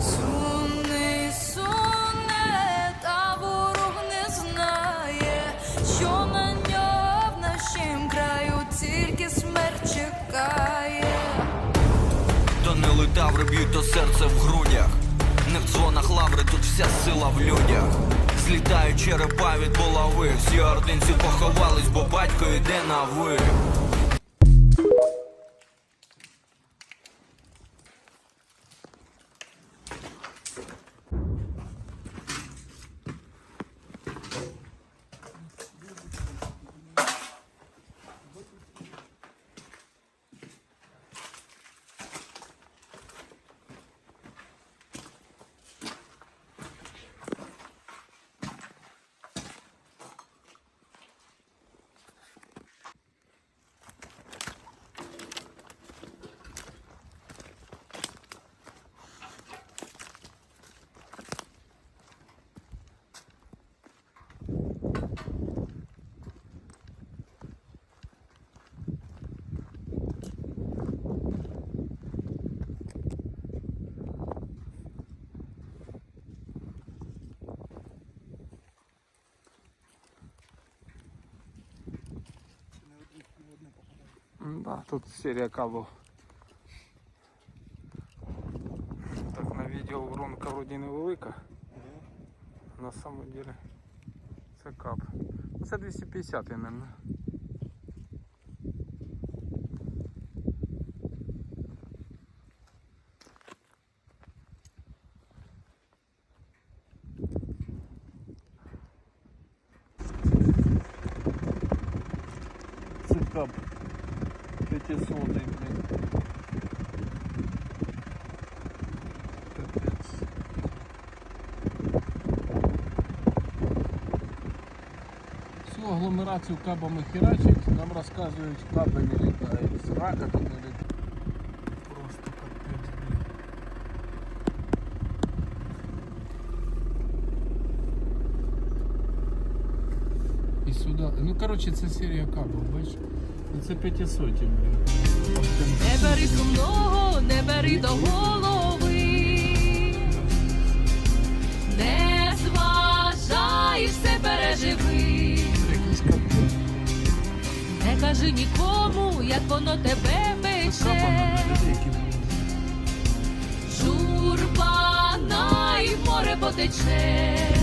Сумний суне, та ворог не знає, що на нього в нашім краю тільки смерть чекає. Та не летав, б'ють то серце в грудях. Не в дзвонах лаври, тут вся сила в людях. Злітають черепа від булави, всі ординці поховались, бо батько йде на ви. Да, тут серія кабел. Так на відео воронка вроді невелика. На самом деле це кап. Це 250 мабуть. Це кап 500, блін. Капець. Всю агломерацію кабами херачить, нам розказують, каби літають, срака тут не. Просто капець, блін. І сюди. Ну коротше це серія кабів, бачиш? Ну це 500, блін. Не бери сумного, не бери до голови, не зважай, все переживи, не кажи нікому, як воно тебе пече, журба най море потече.